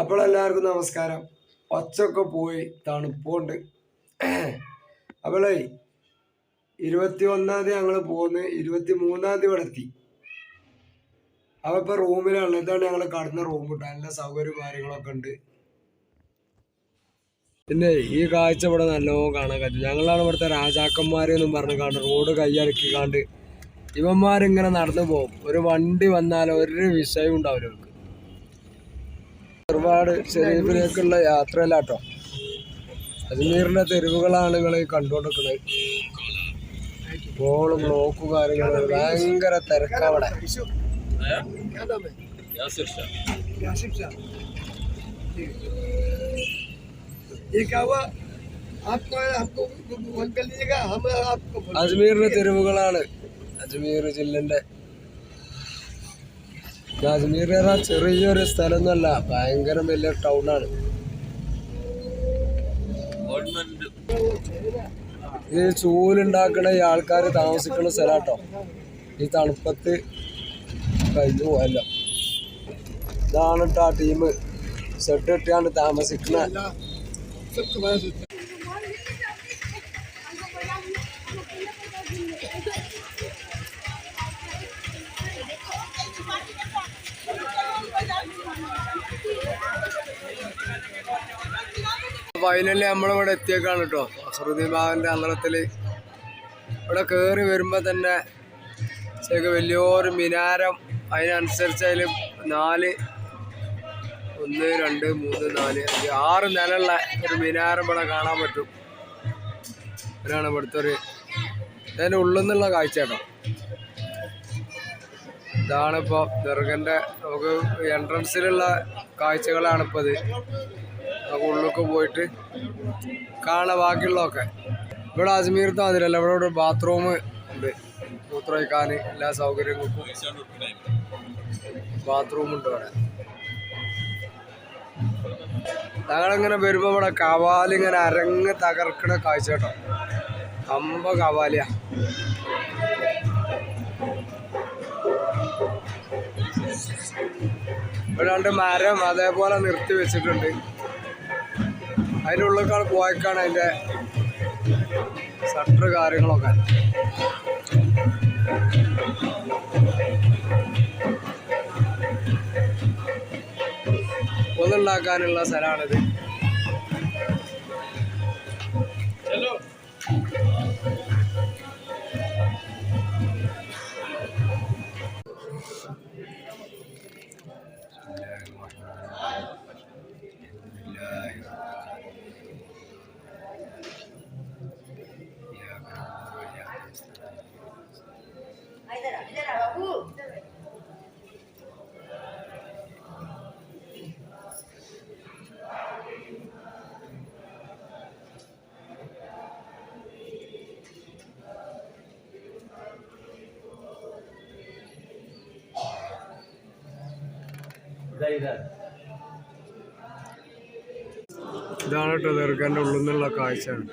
അപ്പോൾ എല്ലാവർക്കും നമസ്കാരം. ഒച്ചൊക്കെ പോയി തണുപ്പുണ്ട്. അപ്പോളേ ഇരുപത്തി ഒന്നാം തീയതി ഞങ്ങൾ പോന്ന് ഇരുപത്തി മൂന്നാം തീയതി ഇവിടെ എത്തി അപ്പോൾ ഇപ്പോൾ റൂമിലാണ് ഇതാണ് ഞങ്ങൾ കടന്ന റൂം കിട്ടുക നല്ല സൗകര്യവും കാര്യങ്ങളൊക്കെ ഉണ്ട്. പിന്നെ ഈ കാഴ്ച ഇവിടെ നല്ലോണം കാണാൻ പറ്റും. ഞങ്ങളാണ് ഇവിടുത്തെ രാജാക്കന്മാരെന്നും പറഞ്ഞു കാണും റോഡ് കൈയടക്കി കാണ്ട് ഇവന്മാരിങ്ങനെ നടന്നു പോകും. ഒരു വണ്ടി വന്നാൽ ഒരു വിഷയം ഉണ്ടാവില്ല അവർക്ക് ഒരുപാട് ഷെരീഫിലേക്കുള്ള യാത്രയിലാട്ടോ അജ്മീറിന്റെ തെരുവുകളാണ് നിങ്ങൾ കണ്ടുകൊണ്ടിരിക്കുന്നത് ബോളും ബ്ലോക്കും കാര്യങ്ങളും ഭയങ്കര തിരക്കവിടെ അജ്മീറിന്റെ തെരുവുകളാണ്. അജ്മീർ ജില്ലന്റെ അജ്മീർ പറഞ്ഞാൽ ചെറിയൊരു സ്ഥലമൊന്നുമല്ല ഭയങ്കര വലിയ ടൗണാണ് ഈ ചൂലുണ്ടാക്കണ ഈ ആൾക്കാർ താമസിക്കുന്ന സ്ഥലാട്ടോ. ഈ തണുപ്പത്ത് കഴിഞ്ഞു പോയല്ല. ഇതാണ് കേട്ടോ ആ ടീം സെറ്റ് ഇട്ടാണ്ട് താമസിക്കുന്ന ഫൈനലി നമ്മളിവിടെ എത്തിയേക്കാണ് കേട്ടോ. അസറുദ്ദീൻ ബാബന്റെ അന്തരത്തിൽ ഇവിടെ കയറി വരുമ്പോൾ തന്നെ ശരിക്കും വലിയൊരു മിനാരം. അതിനനുസരിച്ച് അതിൽ നാല് ഒന്ന് രണ്ട് മൂന്ന് നാല് അഞ്ച് ആറ് നിലയുള്ള ഒരു മിനാരം ഇവിടെ കാണാൻ പറ്റും. ഇവരാണ് ഇവിടുത്തെ ഒരു അതിന്റെ ഉള്ളിൽ നിന്നുള്ള കാഴ്ച കേട്ടോ. ഇതാണിപ്പോൾ ദുർഗന്റെ നമുക്ക് എൻട്രൻസിലുള്ള കാഴ്ചകളാണിപ്പോൾ ഇത്. നമുക്ക് ഉള്ളിലൊക്കെ പോയിട്ട് കാണാൻ ബാക്കിയുള്ളതൊക്കെ. ഇവിടെ അജ്മീർത്ത് അതിലല്ല ഇവിടെ ഒരു ബാത്റൂം ഉണ്ട്. മൂത്രമൊഴിക്കാൻ എല്ലാ സൗകര്യങ്ങൾക്കും ബാത്റൂം ഉണ്ട് ഇവിടെ. ഞങ്ങളിങ്ങനെ വരുമ്പോൾ ഇവിടെ കവാലിങ്ങനെ അരങ്ങ് തകർക്കണ കാഴ്ച കേട്ടോ. അമ്പ കവാലിയാ. ഇവിടെ രണ്ട് മരം അതേപോലെ നിർത്തി വെച്ചിട്ടുണ്ട്. അതിന്റെ ഉള്ളിലേക്കാണ് പോയേക്കാണ് അതിന്റെ ഷട്ടർ കാര്യങ്ങളൊക്കെ. ഒന്നുണ്ടാക്കാനുള്ള സ്ഥലമാണിത്. ഇതാണ് കേട്ടോ ദീർഘന്റെ ഉള്ളിൽ നിന്നുള്ള കാഴ്ചയാണ്.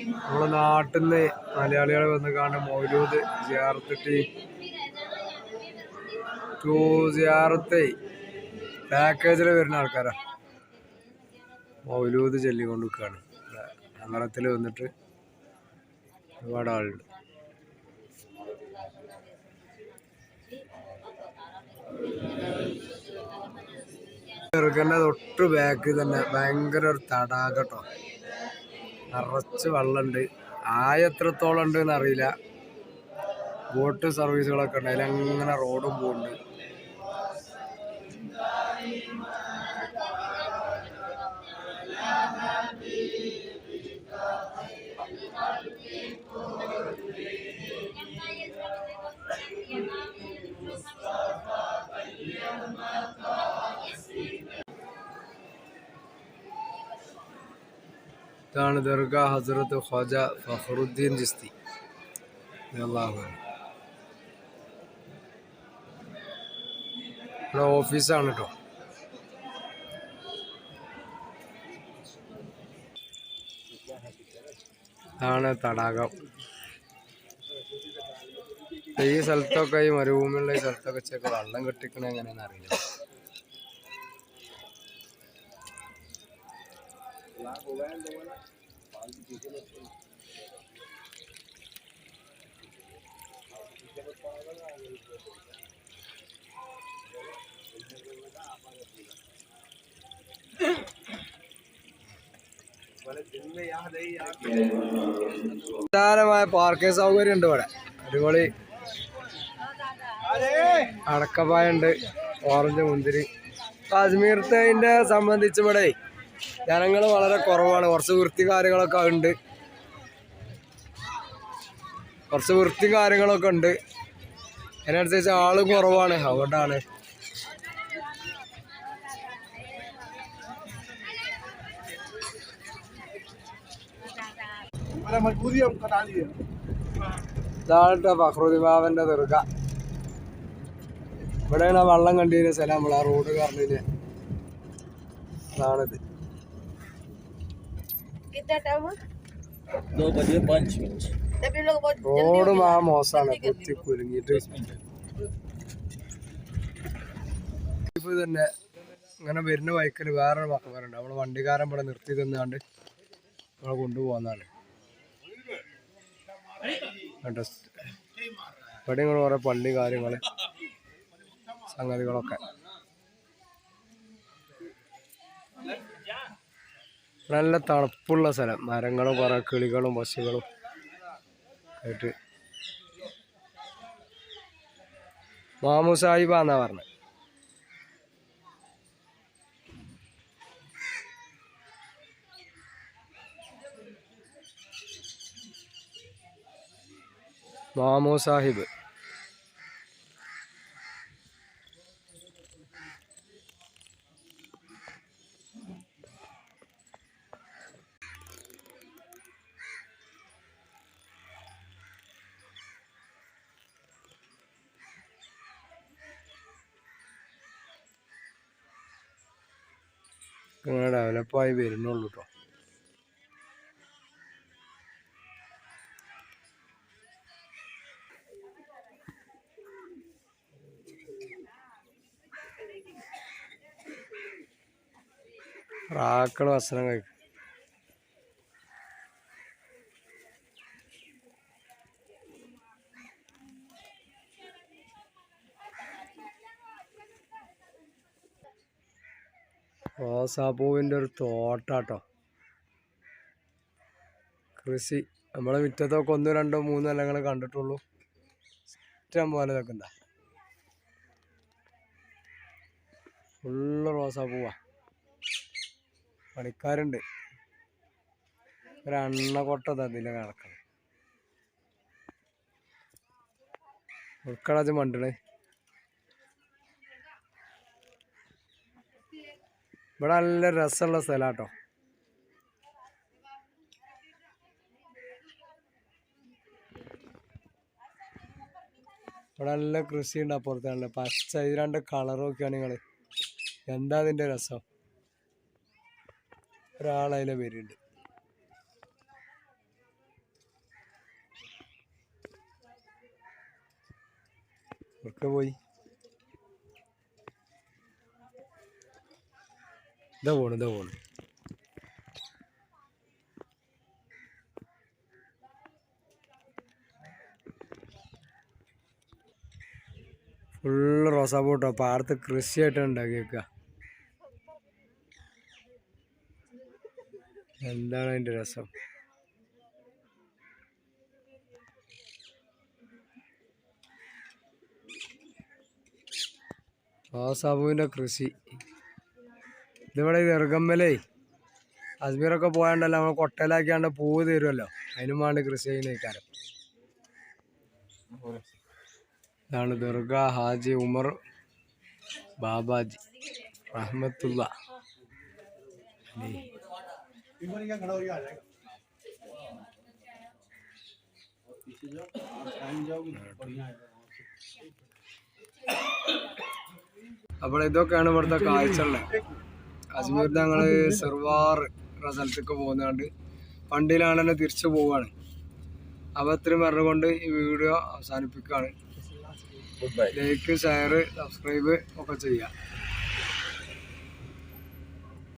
നമ്മളെ നാട്ടിൽ നിന്ന് മലയാളികൾ വന്ന് കാണുന്ന മൗലൂദ് ജിയാർത്തിട്ട് ടു പാക്കേജിൽ വരുന്ന ആൾക്കാരാ. മൗലൂദ് ചൊല്ലിക്കൊണ്ട് നിൽക്കുകയാണ് അങ്ങനത്തിൽ വന്നിട്ട് ഒരുപാട് ആളുണ്ട്. ചെറുക്കന്റെ തൊട്ട് ബാക്ക് തന്നെ ഭയങ്കര ഒരു തടാകട്ടോ നിറച്ച് വെള്ളമുണ്ട്. ആയ എത്രത്തോളം ഉണ്ട് എന്നറിയില്ല ബോട്ട് സർവീസുകളൊക്കെ ഉണ്ട്. അതിലങ്ങനെ റോഡും പോകുന്നുണ്ട്. ഇതാണ് ദർഗാ ഹസ്രത്ത് ഖ്വാജ ഫഖറുദ്ദീൻ ജിസ്തി അള്ളാഹു ഇവിടെ ഓഫീസാണ് കേട്ടോ ഇതാണ് തടാകം. ഈ സ്ഥലത്തൊക്കെ ഈ മരുഭൂമിയുള്ള ഈ സ്ഥലത്തൊക്കെ ചെക്ക് വെള്ളം കെട്ടിക്കണ എങ്ങനെയാണെന്ന് അറിയില്ല. വിശാലമായ പാർക്കിംഗ് സൗകര്യം ഉണ്ട് ഇവിടെ. അടിപൊളി. അടക്കപ്പായ ഉണ്ട് ഓറഞ്ച് മുന്തിരി. കാശ്മീർത്തേന്റെ സംബന്ധിച്ച് ഇവിടെ ജനങ്ങൾ വളരെ കുറവാണ്. കുറച്ച് വൃത്തി കാര്യങ്ങളൊക്കെ ഉണ്ട്. കുറച്ച് വൃത്തി കാര്യങ്ങളൊക്കെ ഉണ്ട്. അതിനനുസരിച്ച് ആൾ കുറവാണ്. അതുകൊണ്ടാണ്. ഇതാണ് ഫഖ്റുദ്ദീൻ ബാബന്റെ ദുർഗ. ഇവിടെയാണ് വള്ളം കണ്ടിരുന്ന സ്ഥലം നമ്മൾ ആ റോഡ് കാണുന്നതിന് അതാണിത്. कितना टाइम है दो बजे पाँच मिनट तभी लोग बहुत റോഡ് ആ മോശമാണ് കുത്തി കുലുങ്ങിയിട്ട് ഇപ്പൊ തന്നെ ഇങ്ങനെ വരുന്ന ബൈക്കിൽ വേറൊരു മക്കന്മാരുണ്ട് നമ്മളെ വണ്ടിക്കാരൻ ഇവിടെ നിർത്തി തന്നാണ്ട് നമ്മളെ കൊണ്ടുപോകുന്നതാണ് കേട്ടോ ഇവിടെ ഇങ്ങനെ കുറെ പള്ളി കാര്യങ്ങള് സംഗതികളൊക്കെ നല്ല തണുപ്പുള്ള സ്ഥലം. മരങ്ങളും കുറെ കിളികളും പശുകളും ആയിട്ട്. മാമു സാഹിബ എന്നാ പറഞ്ഞത് മാമു സാഹിബ്. ഇങ്ങനെ ഡെവലപ്പായി വരുന്നുള്ളൂ കേട്ടോ റാക്കൾ ഭക്ഷണം കഴിക്കും. റോസാപ്പൂവിന്റെ ഒരു തോട്ടാട്ടോ. കൃഷി. നമ്മളെ മുറ്റത്തൊക്കെ ഒന്നോ രണ്ടോ മൂന്നോ നിലങ്ങൾ കണ്ടിട്ടുള്ളൂ. ഇഷ്ടം പോലെ ഇതൊക്കെ ഉണ്ടാ ഫുള്ള് റോസാപ്പൂവാ പണിക്കാരുണ്ട്. ഒരെണ്ണ കൊട്ടത് അതിന്റെ കിടക്കണം ഉൾക്കടച്ച് മണ്ടണേ. ഇവിടെ നല്ല രസമുള്ള സ്ഥലാട്ടോ ഇവിടെ നല്ല കൃഷി ഉണ്ട് അപ്പുറത്ത് നല്ല പച്ച ഇത് രണ്ട് കളർ നോക്കിയാണ് നിങ്ങൾ. എന്താ അതിന്റെ രസം? ഒരാളതിലെ വരുന്നുണ്ട്. ഒക്കെ പോയി. ഇതാ പോണ് ഇതാ പോണ്. ഫുള്ള് റോസാപ്പൂട്ടോ പാടത്ത് കൃഷിയായിട്ട് ഉണ്ടാക്കിയേക്ക. എന്താണ് അതിന്റെ രസം? റോസാപ്പൂവിന്റെ കൃഷി. ഇതിവിടെ ദീർഘമ്മലേ അജ്മീറൊക്കെ പോയാണ്ടല്ലോ നമ്മൾ കൊട്ടയിലാക്കിയാണ്ട് പൂവ് തരുമല്ലോ അതിനും വേണ്ടി കൃഷി ചെയ്യുന്നേക്കാരം. ഇതാണ് ദുർഗ ഹാജി ഉമർ ബാബാജി റഹ്മത്തുള്ള. അപ്പോൾ ഇതൊക്കെയാണ് ഇവിടുത്തെ കാഴ്ചയുള്ളത് അജ്മീർ ഞങ്ങൾ സെർവാർ റിസൾട്ടൊക്കെ പോകുന്നതുകൊണ്ട് വണ്ടിയിലാണ് തന്നെ തിരിച്ചു പോവുകയാണ് അപ്പൊ ഇത്രയും പറഞ്ഞുകൊണ്ട് ഈ വീഡിയോ അവസാനിപ്പിക്കുകയാണ്. ലൈക്ക് ഷെയർ സബ്സ്ക്രൈബ് ഒക്കെ ചെയ്യുക